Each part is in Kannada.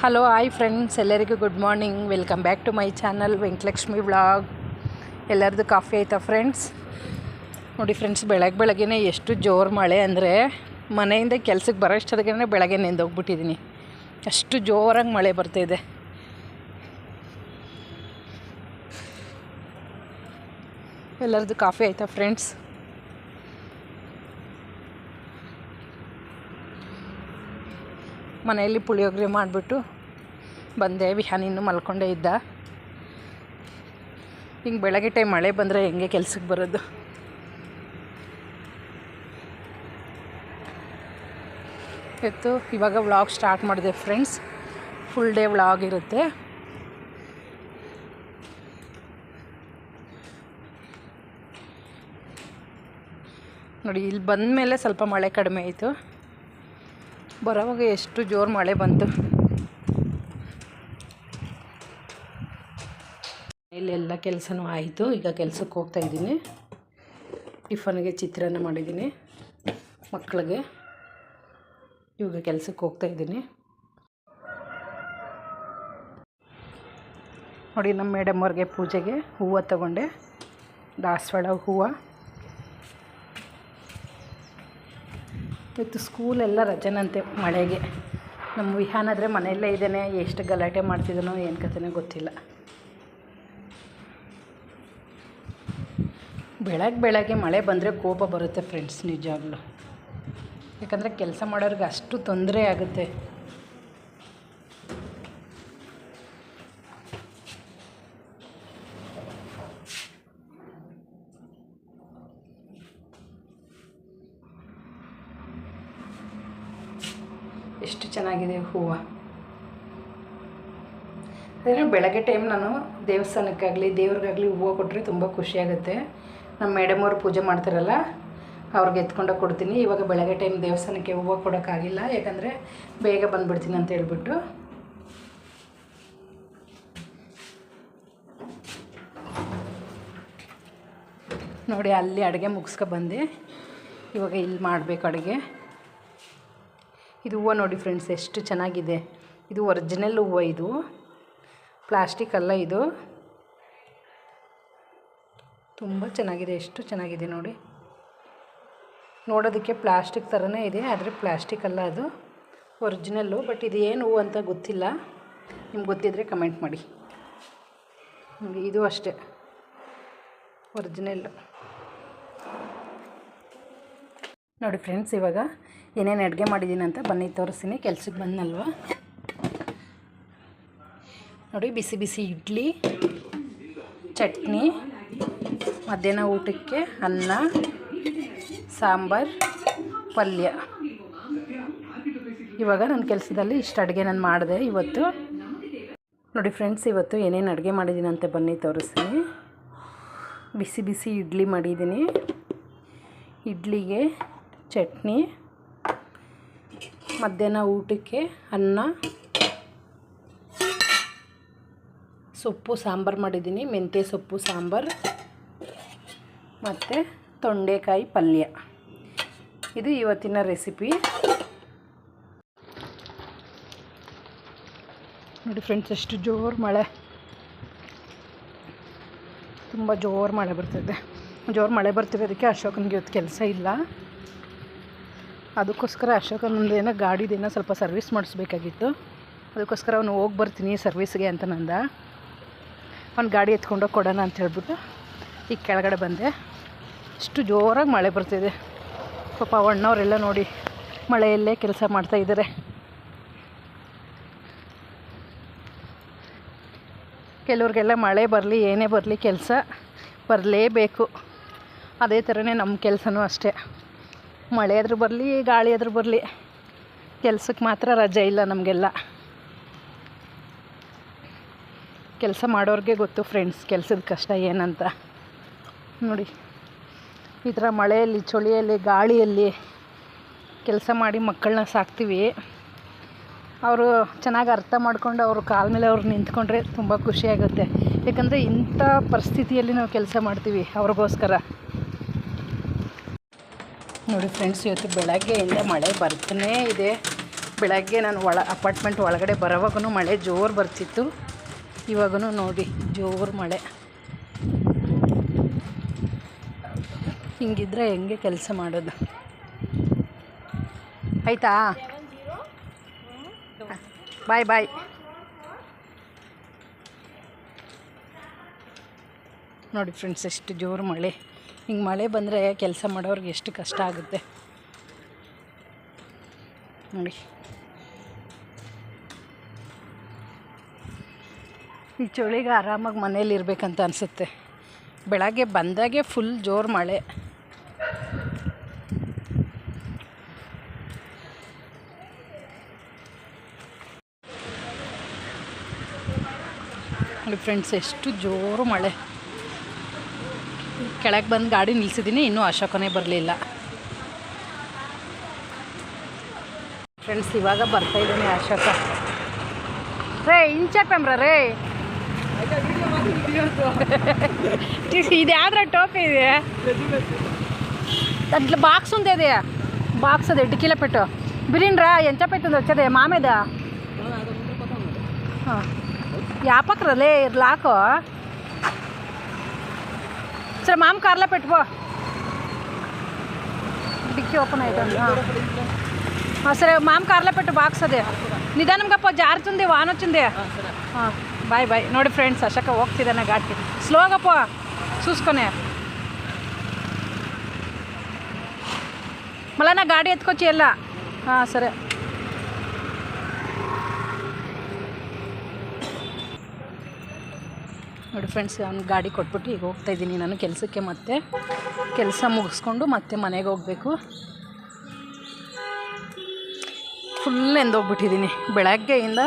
ಹಲೋ ಹಾಯ್ ಫ್ರೆಂಡ್ಸ್ ಎಲ್ಲರಿಗೂ good morning welcome back to my channel Venkatalakshmi vlog ಎಲ್ಲರದ್ದು ಕಾಫಿ ಆಯಿತಾ ಫ್ರೆಂಡ್ಸ್ ನೋಡಿ ಫ್ರೆಂಡ್ಸ್ ಬೆಳಗ್ಗೆ ಬೆಳಗ್ಗೆ ಎಷ್ಟು ಜೋರು ಮಳೆ ಅಂದರೆ ಮನೆಯಿಂದ ಕೆಲ್ಸಕ್ಕೆ ಬರೋ ಅಷ್ಟೊತ್ತಿಗೆ ಬೆಳಗ್ಗೆ ನೆಂದೋಗ್ಬಿಟ್ಟಿದ್ದೀನಿ ಅಷ್ಟು ಜೋರಾಗಿ ಮಳೆ ಬರ್ತಾಯಿದೆ ಎಲ್ಲರದ್ದು ಕಾಫಿ ಆಯಿತಾ ಫ್ರೆಂಡ್ಸ್ ಮನೆಯಲ್ಲಿ ಪುಳಿಯೋಗರೆ ಮಾಡಿಬಿಟ್ಟು ಬಂದೆ. ವಿಹಾನಿನೂ ಮಲ್ಕೊಂಡೇ ಇದ್ದ. ಹಿಂಗೆ ಬೆಳಗ್ಗೆ ಟೈಮ್ ಮಳೆ ಬಂದರೆ ಹೆಂಗೆ ಕೆಲ್ಸಕ್ಕೆ ಬರೋದು? ಇತ್ತು ಇವಾಗ ವ್ಲಾಗ್ ಸ್ಟಾರ್ಟ್ ಮಾಡಿದೆ ಫ್ರೆಂಡ್ಸ್ ಫುಲ್ ಡೇ ವ್ಲಾಗ್ ಇರುತ್ತೆ. ನೋಡಿ, ಇಲ್ಲಿ ಬಂದ ಮೇಲೆ ಸ್ವಲ್ಪ ಮಳೆ ಕಡಿಮೆ ಆಯಿತು. ಬರೋವಾಗ ಎಷ್ಟು ಜೋರು ಮಳೆ ಬಂತು. ಇಲ್ಲೆಲ್ಲ ಕೆಲಸನೂ ಆಯಿತು. ಈಗ ಕೆಲಸಕ್ಕೆ ಹೋಗ್ತಾ ಇದ್ದೀನಿ. ಟಿಫನ್ಗೆ ಚಿತ್ರಾನ್ನ ಮಾಡಿದ್ದೀನಿ. ಮಕ್ಕಳಿಗೆ ಇವಾಗ ಕೆಲಸಕ್ಕೆ ಹೋಗ್ತಾ ಇದ್ದೀನಿ. ನೋಡಿ ನಮ್ಮ ಮೇಡಮ್ ಅವ್ರಿಗೆ ಪೂಜೆಗೆ ಹೂವು ತಗೊಂಡೆ. ದಾಸವಾಳ ಹೂವು. ಇವತ್ತು ಸ್ಕೂಲೆಲ್ಲ ರಜನಂತೆ ಮಳೆಗೆ. ನಮ್ಮ ವಿಹಾನ್ ಆದರೆ ಮನೆಯಲ್ಲೇ ಇದ್ದಾನೆ, ಎಷ್ಟು ಗಲಾಟೆ ಮಾಡ್ತಿದ್ದಾನೋ ಏನು ಕಥೆನೋ ಗೊತ್ತಿಲ್ಲ. ಬೆಳಗ್ಗೆ ಬೆಳಗ್ಗೆ ಮಳೆ ಬಂದರೆ ಕೋಪ ಬರುತ್ತೆ ಫ್ರೆಂಡ್ಸ್ ನಿಜವಾಗ್ಲೂ ಯಾಕಂದರೆ ಕೆಲಸ ಮಾಡೋರಿಗೆ ಅಷ್ಟು ತೊಂದರೆ ಆಗುತ್ತೆ. ಎಷ್ಟು ಚೆನ್ನಾಗಿದೆ ಹೂವು. ಅದೇನೋ ಬೆಳಗ್ಗೆ ಟೈಮ್ ನಾನು ದೇವಸ್ಥಾನಕ್ಕಾಗಲಿ, ದೇವ್ರಿಗಾಗಲಿ ಹೂವು ಕೊಟ್ಟರೆ ತುಂಬ ಖುಷಿಯಾಗುತ್ತೆ ನಮ್ಮ ಮೇಡಮ್ ಅವರು ಪೂಜೆ ಮಾಡ್ತಾರಲ್ಲ, ಅವ್ರಿಗೆ ಎತ್ಕೊಂಡೋಗಿ ಕೊಡ್ತೀನಿ. ಇವಾಗ ಬೆಳಗ್ಗೆ ಟೈಮ್ ದೇವಸ್ಥಾನಕ್ಕೆ ಹೂವು ಕೊಡೋಕ್ಕಾಗಿಲ್ಲ, ಯಾಕಂದರೆ ಬೇಗ ಬಂದುಬಿಡ್ತೀನಿ ಅಂತ ಹೇಳ್ಬಿಟ್ಟು. ನೋಡಿ, ಅಲ್ಲಿ ಅಡುಗೆ ಮುಗಿಸ್ಕೊ ಬಂದೆ. ಇವಾಗ ಇಲ್ಲಿ ಮಾಡಬೇಕು ಅಡುಗೆ. ಇದು ಹೂವು ನೋಡಿ ಫ್ರೆಂಡ್ಸ್ ಎಷ್ಟು ಚೆನ್ನಾಗಿದೆ. ಇದು ಒರಿಜಿನಲ್ ಹೂವು ಇದು. ಪ್ಲಾಸ್ಟಿಕ್ ಅಲ್ಲ ಇದು. ತುಂಬ ಚೆನ್ನಾಗಿದೆ, ಎಷ್ಟು ಚೆನ್ನಾಗಿದೆ ನೋಡಿ. ನೋಡೋದಕ್ಕೆ ಪ್ಲಾಸ್ಟಿಕ್ ಥರನೇ ಇದೆ, ಆದರೆ ಪ್ಲಾಸ್ಟಿಕ್ ಅಲ್ಲ ಅದು. ಒರಿಜಿನಲ್ಲು ಬಟ್ ಇದು ಏನು ಹೂವು ಅಂತ ಗೊತ್ತಿಲ್ಲ. ನಿಮ್ಗೆ ಗೊತ್ತಿದ್ದರೆ ಕಮೆಂಟ್ ಮಾಡಿ. ಇದು ಅಷ್ಟೇ. ಒರಿಜಿನಲ್ಲು ನೋಡಿ ಫ್ರೆಂಡ್ಸ್ ಇವಾಗ ಏನೇನು ಅಡುಗೆ ಮಾಡಿದ್ದೀನಿ ಅಂತ ಬನ್ನಿ ತೋರಿಸ್ತೀನಿ. ಕೆಲ್ಸಕ್ಕೆ ಬಂದಲ್ವ ನೋಡಿ, ಬಿಸಿ ಬಿಸಿ ಇಡ್ಲಿ, ಚಟ್ನಿ, ಮಧ್ಯಾಹ್ನ ಊಟಕ್ಕೆ ಅನ್ನ, ಸಾಂಬಾರು, ಪಲ್ಯ. ಇವಾಗ ನನ್ನ ಕೆಲಸದಲ್ಲಿ ಇಷ್ಟು ಅಡುಗೆ ನಾನು ಮಾಡಿದೆ ಇವತ್ತು. ನೋಡಿ ಫ್ರೆಂಡ್ಸ್ ಇವತ್ತು ಏನೇನು ಅಡುಗೆ ಮಾಡಿದ್ದೀನಿ ಅಂತ ಬನ್ನಿ ತೋರಿಸ್ತೀನಿ. ಬಿಸಿ ಬಿಸಿ ಇಡ್ಲಿ ಮಾಡಿದ್ದೀನಿ ಇಡ್ಲಿಗೆ ಚಟ್ನಿ ಮಧ್ಯಾಹ್ನ ಊಟಕ್ಕೆ ಅನ್ನ, ಸೊಪ್ಪು, ಸಾಂಬಾರು ಮಾಡಿದ್ದೀನಿ. ಮೆಂತ್ಯ ಸೊಪ್ಪು, ಸಾಂಬಾರು, ಮತ್ತು ತೊಂಡೆಕಾಯಿ ಪಲ್ಯ. ಇದು ಇವತ್ತಿನ ರೆಸಿಪಿ. ನೋಡಿ ಫ್ರೆಂಡ್ಸ್, ಎಷ್ಟು ಜೋರು ಮಳೆ. ತುಂಬ ಜೋರು ಮಳೆ ಬರ್ತಿದೆ. ಜೋರು ಮಳೆ ಬರ್ತಿರೋದಕ್ಕೆ ಅಶೋಕನಿಗೆ ಇವತ್ತು ಕೆಲಸ ಇಲ್ಲ. ಅದಕ್ಕೋಸ್ಕರ ಅಶೋಕನೊಂದು ಏನೋ ಗಾಡಿದೇನೋ ಸ್ವಲ್ಪ ಸರ್ವಿಸ್ ಮಾಡಿಸ್ಬೇಕಾಗಿತ್ತು. ಅದಕ್ಕೋಸ್ಕರ ಅವನು ಹೋಗಿ ಬರ್ತೀನಿ ಸರ್ವಿಸ್ಗೆ ಅಂತ ನಂದ. ಅವ್ನು ಗಾಡಿ ಎತ್ಕೊಂಡೋಗಿ ಕೊಡೋಣ ಅಂತ ಹೇಳ್ಬಿಟ್ಟು ಈಗ ಕೆಳಗಡೆ ಬಂದೆ. ಇಷ್ಟು ಜೋರಾಗಿ ಮಳೆ ಬರ್ತಿದೆ. ಪಾಪ ಅಣ್ಣವರೆಲ್ಲ ನೋಡಿ ಮಳೆಯಲ್ಲೇ ಕೆಲಸ ಮಾಡ್ತಾಯಿದ್ದಾರೆ ಕೆಲವ್ರಿಗೆಲ್ಲ ಮಳೆ ಬರಲಿ, ಏನೇ ಬರಲಿ ಕೆಲಸ ಬರಲೇಬೇಕು. ಅದೇ ಥರನೇ ನಮ್ಮ ಕೆಲಸನೂ ಅಷ್ಟೇ. ಮಳೆ ಆದರೂ ಬರಲಿ, ಗಾಳಿ ಆದರೂ ಬರಲಿ. ಕೆಲ್ಸಕ್ಕೆ ಮಾತ್ರ ರಜೆ ಇಲ್ಲ ನಮಗೆಲ್ಲ. ಕೆಲಸ ಮಾಡೋರಿಗೆ ಗೊತ್ತು ಫ್ರೆಂಡ್ಸ್ ಕೆಲಸದ ಕಷ್ಟ ಏನಂತ. ನೋಡಿ, ಈ ಥರ ಮಳೆಯಲ್ಲಿ, ಚಳಿಯಲ್ಲಿ, ಗಾಳಿಯಲ್ಲಿ ಕೆಲಸ ಮಾಡಿ ಮಕ್ಕಳನ್ನ ಸಾಕ್ತೀವಿ. ಅವರು ಚೆನ್ನಾಗಿ ಅರ್ಥ ಮಾಡಿಕೊಂಡು ಅವ್ರ ಕಾಲ ಮೇಲೆ ಅವ್ರು ನಿಂತ್ಕೊಂಡ್ರೆ ತುಂಬ ಖುಷಿಯಾಗುತ್ತೆ ಯಾಕಂದರೆ ಇಂಥ ಪರಿಸ್ಥಿತಿಯಲ್ಲಿ ನಾವು ಕೆಲಸ ಮಾಡ್ತೀವಿ ಅವ್ರಿಗೋಸ್ಕರ. ನೋಡಿ ಫ್ರೆಂಡ್ಸ್ ಇವತ್ತು ಬೆಳಗ್ಗೆಯಿಂದ ಮಳೆ ಬರ್ತಾನೇ ಇದೆ. ಬೆಳಗ್ಗೆ ನಾನು ಒಳ ಅಪಾರ್ಟ್ಮೆಂಟ್ ಒಳಗಡೆ ಬರೋವಾಗೂ ಮಳೆ ಜೋರು ಬರ್ತಿತ್ತು. ಇವಾಗೂ ನೋಡಿ, ಜೋರು ಮಳೆ. ಹಿಂಗಿದ್ರೆ ಹೆಂಗೆ ಕೆಲಸ ಮಾಡೋದು? ಆಯಿತಾ? ಬಾಯ್ ಬಾಯ್ ನೋಡಿ ಫ್ರೆಂಡ್ಸ್ ಎಷ್ಟು ಜೋರು ಮಳೆ. ಹಿಂಗೆ ಮಳೆ ಬಂದರೆ ಕೆಲಸ ಮಾಡೋರಿಗೆ ಎಷ್ಟು ಕಷ್ಟ ಆಗುತ್ತೆ. ನೋಡಿ. ಈ ಚಳಿಗೆ ಆರಾಮಾಗಿ ಮನೇಲಿ ಇರಬೇಕಂತ ಅನಿಸುತ್ತೆ. ಬೆಳಗ್ಗೆ ಬಂದಾಗೆ ಫುಲ್ ಜೋರು ಮಳೆ. ನೋಡಿ ಫ್ರೆಂಡ್ಸ್ ಎಷ್ಟು ಜೋರು ಮಳೆ. ಕೆಳಗೆ ಬಂದು ಗಾಡಿ ನಿಲ್ಲಿಸಿದ್ದೀನಿ ಇನ್ನೂ ಅಶೋಕನೇ ಬರಲಿಲ್ಲ. ಫ್ರೆಂಡ್ಸ್ ಇವಾಗ ಬರ್ತಾ ಇದ್ದೀನಿ ಅಶೋಕ. ರೇ ಇಂಚ ಕ್ಯಾಮ್ರಾ, ರೇ. ಇದು ಯಾವ್ದ್ರ ಟೋಪಿ ಇದೆ? ಅದ್ಲ ಬಾಕ್ಸ್ ಒಂದೇ ಇದೆ. ಬಾಕ್ಸ್ ಅದೇ ಡಿಕ್ಕಿಲ ಪೆಟ್ಟು. ಬಿರಿನ್ರಾ, ಎಂಚ ಪೆಟ್ಟು ಹಚ್ಚದೆ, ಮಾಮೇದ? ಹಾಂ. ಯಾಪಕ್ರಲ್ಲೇ ಇರ್ಲಾಕೋ? సరే మామ కార్లో పెట్టుకో. డిక్కి ఓపెన్ అవుతుంది. సరే మామ కార్లో పెట్టు బాక్స్ అదే. నిదానంగా పో జారుతుంది ವಾನ್ ವಚ್ಚಿಂದೆ ಹಾಂ ಬಾಯ್ ಬಾಯ್ ನೋಡಿ ಫ್ರೆಂಡ್ಸ್ ಅಶಕ ಹೋಗ್ತಿದ್ದಾನೆ ಘಾಟ್ಗೆ ಸ್ಲೋಗಪ್ಪ చూసుకొనే. మళ్ళీ నా గాడి ఎత్తుకొచ్చి వెళ్ళా. సరే. ನೋಡಿ ಫ್ರೆಂಡ್ಸ್ ನಾನು ಗಾಡಿ ಕೊಟ್ಬಿಟ್ಟು ಈಗ ಹೋಗ್ತಾ ಇದ್ದೀನಿ. ನಾನು ಕೆಲಸಕ್ಕೆ ಮತ್ತೆ ಕೆಲಸ ಮುಗಿಸ್ಕೊಂಡು ಮತ್ತೆ ಮನೆಗೆ ಹೋಗಬೇಕು. ಫುಲ್ ನೆಂದೋಗ್ಬಿಟ್ಟಿದ್ದೀನಿ. ಬೆಳಗ್ಗೆಯಿಂದ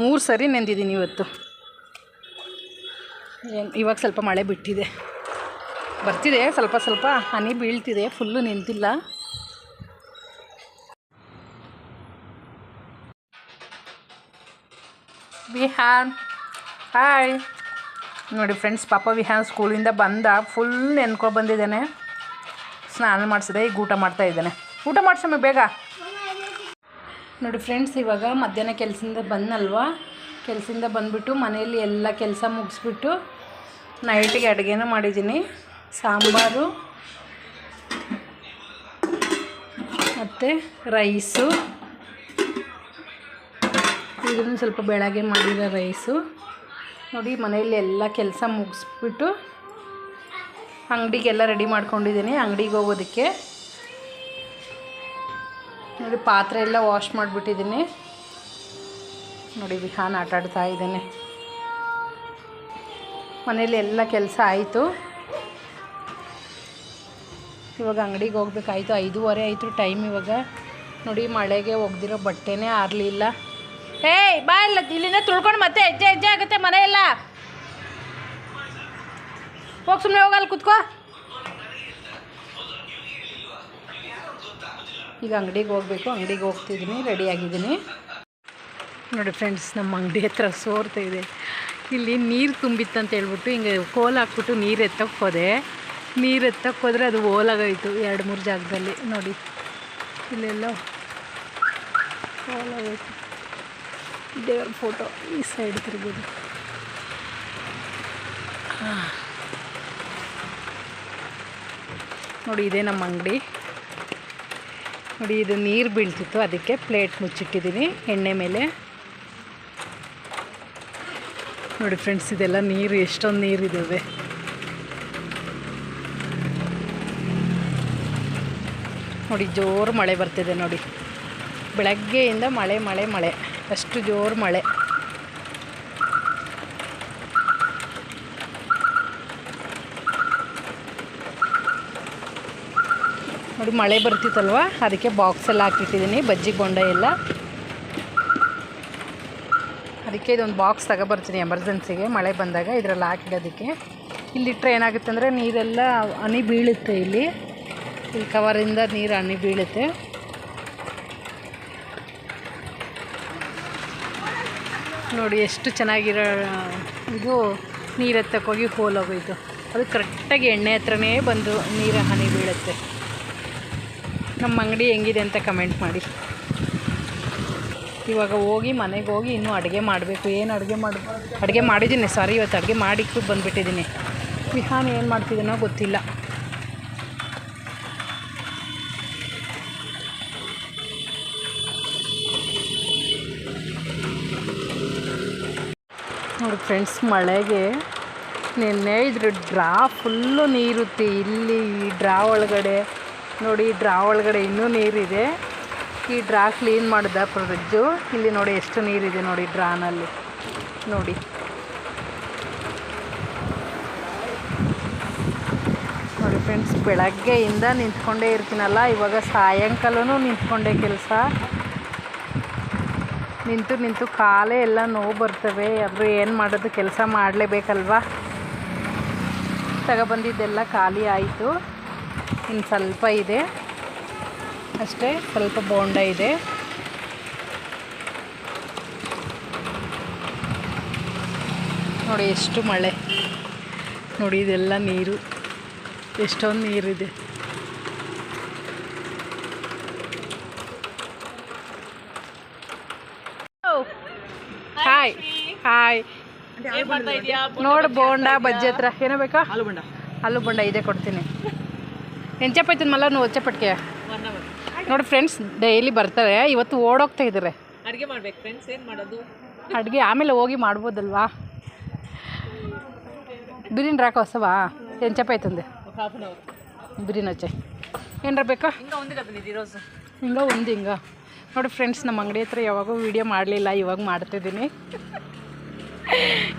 ಮೂರು ಸರಿ ನೆಂದಿದ್ದೀನಿ ಇವತ್ತು. ಏನು, ಇವಾಗ ಸ್ವಲ್ಪ ಮಳೆ ಬಿಟ್ಟಿದೆ. ಬರ್ತಿದೆ, ಸ್ವಲ್ಪ ಸ್ವಲ್ಪ ಹನಿ ಬೀಳ್ತಿದೆ ಫುಲ್ಲು ನಿಂತಿಲ್ಲ ಬಿಹಾನ್ ಹಾಯ್ ನೋಡಿ ಫ್ರೆಂಡ್ಸ್ ಪಾಪ ವಿಹಾನ್ ಸ್ಕೂಲಿಂದ ಬಂದ ಫುಲ್ ನೆನ್ಕೊ ಬಂದಿದ್ದಾನೆ. ಸ್ನಾನ ಮಾಡಿಸಿದೆ, ಈಗ ಊಟ ಮಾಡ್ತಾ ಇದ್ದಾನೆ. ಊಟ ಮಾಡಿಸಮ್ಮ ಬೇಗ. ನೋಡಿ ಫ್ರೆಂಡ್ಸ್ ಇವಾಗ ಮಧ್ಯಾಹ್ನ ಕೆಲಸದಿಂದ ಬಂದಲ್ವಾ? ಕೆಲಸದಿಂದ ಬಂದುಬಿಟ್ಟು ಮನೆಯಲ್ಲಿ ಎಲ್ಲ ಕೆಲಸ ಮುಗಿಸ್ಬಿಟ್ಟು ನೈಟಿಗೆ ಅಡುಗೆನೂ ಮಾಡಿದ್ದೀನಿ. ಸಾಂಬಾರು, ಮತ್ತು ರೈಸು ಇದನ್ನು ಸ್ವಲ್ಪ ಬೆಳಗ್ಗೆ ಮಾಡಿರೋ ರೈಸು ನೋಡಿ, ಮನೆಯಲ್ಲಿ ಎಲ್ಲ ಕೆಲಸ ಮುಗಿಸ್ಬಿಟ್ಟು ಅಂಗಡಿಗೆಲ್ಲ ರೆಡಿ ಮಾಡ್ಕೊಂಡಿದ್ದೀನಿ, ಅಂಗಡಿಗೆ ಹೋಗೋದಕ್ಕೆ. ನೋಡಿ, ಪಾತ್ರೆ ಎಲ್ಲ ವಾಶ್ ಮಾಡಿಬಿಟ್ಟಿದ್ದೀನಿ. ನೋಡಿ, ವಿಹಾನ್ ಆಟ ಆಡ್ತಾ ಇದ್ದೇನೆ. ಮನೇಲಿ ಎಲ್ಲ ಕೆಲಸ ಆಯಿತು. ಇವಾಗ ಅಂಗಡಿಗೆ ಹೋಗ್ಬೇಕಾಯಿತು, ಐದೂವರೆ ಆಯಿತು ಟೈಮ್ ಇವಾಗ. ನೋಡಿ, ಮಳೆಗೆ ಒಗೆದಿರೋ ಬಟ್ಟೆನೇ ಆರಲಿಲ್ಲ. ಏಯ್, ಬಾ ಇಲ್ಲ, ಇಲ್ಲಿಂದ ತುಳ್ಕೊಂಡು ಮತ್ತೆ ಹೆಜ್ಜೆ ಹೆಜ್ಜೆ ಆಗುತ್ತೆ, ಮನೆ ಎಲ್ಲ. ಹೋಗಿ ಸುಮ್ಮನೆ ಹೋಗಲ್ಲ ಕುತ್ಕೋ. ಈಗ ಅಂಗಡಿಗೆ ಹೋಗಬೇಕು, ಅಂಗಡಿಗೆ ಹೋಗ್ತಿದ್ದೀನಿ ರೆಡಿಯಾಗಿದ್ದೀನಿ ನೋಡಿ ಫ್ರೆಂಡ್ಸ್ ನಮ್ಮ ಅಂಗಡಿ ಹತ್ರ ಸೋರ್ತಾ ಇದೆ. ಇಲ್ಲಿ ನೀರು ತುಂಬಿತ್ತು ಅಂತ ಹೇಳ್ಬಿಟ್ಟು ಹಿಂಗೆ ಕೋಲ್ ಹಾಕ್ಬಿಟ್ಟು ನೀರು ಎತ್ತಕ್ಕೆ ಹೋದೆ ನೀರು ಎತ್ತಕ್ಕೆ ಹೋದರೆ ಅದು ಓಲಾಗೋಯ್ತು ಎರಡು ಮೂರು ಜಾಗದಲ್ಲಿ. ನೋಡಿ, ಇಲ್ಲೆಲ್ಲ ಓಲಾಗೋಯ್ತು ದೇವರ ಫೋಟೋ ಈ ಸೈಡ್ ತಿರ್ಬೋದು ನೋಡಿ ಇದೇ ನಮ್ಮ ಅಂಗಡಿ. ನೋಡಿ ಇದು ನೀರು ಬೀಳ್ತಿತ್ತು, ಅದಕ್ಕೆ ಪ್ಲೇಟ್ ಮುಚ್ಚಿಟ್ಟಿದ್ದೀನಿ, ಎಣ್ಣೆ ಮೇಲೆ. ನೋಡಿ ಫ್ರೆಂಡ್ಸ್ ಇದೆಲ್ಲ ನೀರು, ಎಷ್ಟೊಂದು ನೀರಿದ್ದಾವೆ ನೋಡಿ ಜೋರು ಮಳೆ ಬರ್ತಿದೆ ನೋಡಿ. ಬೆಳಗ್ಗೆಯಿಂದ ಮಳೆ ಮಳೆ ಮಳೆ. ಅಷ್ಟು ಜೋರು ಮಳೆ. ನೋಡಿ ಮಳೆ ಬರ್ತಿತ್ತಲ್ವ? ಅದಕ್ಕೆ ಬಾಕ್ಸೆಲ್ಲ ಹಾಕಿಟ್ಟಿದ್ದೀನಿ ಬಜ್ಜಿ ಬೊಂಡ ಎಲ್ಲ. ಅದಕ್ಕೆ ಇದೊಂದು ಬಾಕ್ಸ್ ತಗೊಬರ್ತೀನಿ ಎಮರ್ಜೆನ್ಸಿಗೆ ಮಳೆ ಬಂದಾಗ ಇದರಲ್ಲಿ ಹಾಕಿಡೋದಕ್ಕೆ. ಇಲ್ಲಿಟ್ಟರೆ ಏನಾಗುತ್ತೆ ಅಂದರೆ ನೀರೆಲ್ಲ ಹನಿ ಬೀಳುತ್ತೆ ಇಲ್ಲಿ. ಇಲ್ಲಿ ಕವರಿಂದ ನೀರು ಹನಿ ಬೀಳುತ್ತೆ. ನೋಡಿ ಎಷ್ಟು ಚೆನ್ನಾಗಿರೋ ಇದು ನೀರು ಎತ್ತಕ್ಕೋಗಿ ಹೋಲೋಗೋಯ್ತು ಅದು ಕರೆಕ್ಟಾಗಿ ಎಣ್ಣೆ ಹತ್ರನೇ ಬಂದು ನೀರು ಹನಿ ಬೀಳುತ್ತೆ. ನಮ್ಮ ಅಂಗಡಿ ಹೆಂಗಿದೆ ಅಂತ ಕಮೆಂಟ್ ಮಾಡಿ. ಇವಾಗ ಹೋಗಿ ಮನೆಗೆ ಹೋಗಿ ಇನ್ನೂ ಅಡುಗೆ ಮಾಡಬೇಕು. ಏನು ಅಡುಗೆ ಮಾಡಿ, ಅಡುಗೆ ಮಾಡಿದ್ದೀನಿ ಸಾರಿ ಇವತ್ತು ಅಡುಗೆ ಮಾಡಿಟ್ಟು ಬಂದುಬಿಟ್ಟಿದ್ದೀನಿ. ವಿಹಾನ್ ಏನು ಮಾಡ್ತಿದ್ದೀನೋ ಗೊತ್ತಿಲ್ಲ. ನೋಡಿ ಫ್ರೆಂಡ್ಸ್, ಮಳೆಗೆ ನಿನ್ನೆ ಇದ್ರ ಡ್ರಾ ಫುಲ್ಲು ನೀರುತ್ತೆ ಇಲ್ಲಿ ಈ ಡ್ರಾ ಒಳಗಡೆ, ನೋಡಿ ಡ್ರಾ ಒಳಗಡೆ ಇನ್ನೂ ನೀರಿದೆ. ಈ ಡ್ರಾ ಕ್ಲೀನ್ ಮಾಡಿದ ಫ್ರಿಜ್ಜು ಇಲ್ಲಿ ನೋಡಿ ಎಷ್ಟು ನೀರಿದೆ ನೋಡಿ ಡ್ರಾನಲ್ಲಿ. ನೋಡಿ. ನೋಡಿ ಫ್ರೆಂಡ್ಸ್, ಬೆಳಗ್ಗೆಯಿಂದ ನಿಂತ್ಕೊಂಡೇ ಇರ್ತೀನಲ್ಲ, ಇವಾಗ ಸಾಯಂಕಾಲನೂ ನಿಂತ್ಕೊಂಡೆ ಕೆಲಸ. ನಿಂತು ನಿಂತು ಕಾಲೇ ಎಲ್ಲ ನೋವು ಬರ್ತವೆ. ಆದರೂ ಏನು ಮಾಡೋದು? ಕೆಲಸ ಮಾಡಲೇಬೇಕಲ್ವಾ? ತಗೊಬಂದಿದ್ದೆಲ್ಲ ಖಾಲಿ ಆಯಿತು. ಇನ್ನು ಸ್ವಲ್ಪ ಇದೆ. ಅಷ್ಟೇ, ಸ್ವಲ್ಪ ಬೋಂಡ ಇದೆ. ನೋಡಿ ಎಷ್ಟು ಮಳೆ. ನೋಡಿ ಇದೆಲ್ಲ ನೀರು. ಎಷ್ಟೊಂದು ನೀರಿದೆ. ಹಾಯ್ ನೋಡ್ ಬೋಂಡಾ ಬಜ್ಜಿ ಹತ್ರ ಏನೋ ಬೇಕಾ? ಆಲೂ ಬೋಂಡ ಇದೇ ಕೊಡ್ತೀನಿ. ನೆಂಚಪ್ಪ ಮಲ್ಲ ನೀವು ಒಚ್ಚಪಟ್ಕೆ ನೋಡಿ ಫ್ರೆಂಡ್ಸ್ ಡೈಲಿ ಬರ್ತಾರೆ ಇವತ್ತು ಓಡೋಗ್ತಾ ಇದ್ದಾರೆ. ಅಡುಗೆ ಆಮೇಲೆ ಹೋಗಿ ಮಾಡ್ಬೋದಲ್ವಾ? ಬಿರಿನ್ ರಾಕ ಹೊಸವಾ? ಎಂಚಪ್ಪ ಆಯ್ತಂದೆ ಬಿರಿನ್ ಹಚ್ಚೆ. ಏನರ ಬೇಕಾ? ಹಿಂಗ ಒಂದು ಹಿಂಗ. ನೋಡಿ ಫ್ರೆಂಡ್ಸ್ ನಮ್ಮ ಅಂಗಡಿ ಹತ್ರ ಯಾವಾಗೂ ವೀಡಿಯೋ ಮಾಡಲಿಲ್ಲ ಇವಾಗ ಮಾಡ್ತಿದ್ದೀನಿ.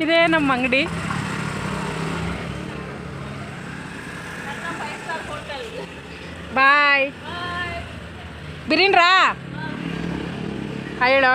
ಇದೇ ನಮ್ಮ ಅಂಗಡಿ. ಬಾಯ್. ಬಿರೀನ್ರಾ? ಹೇಳೋ.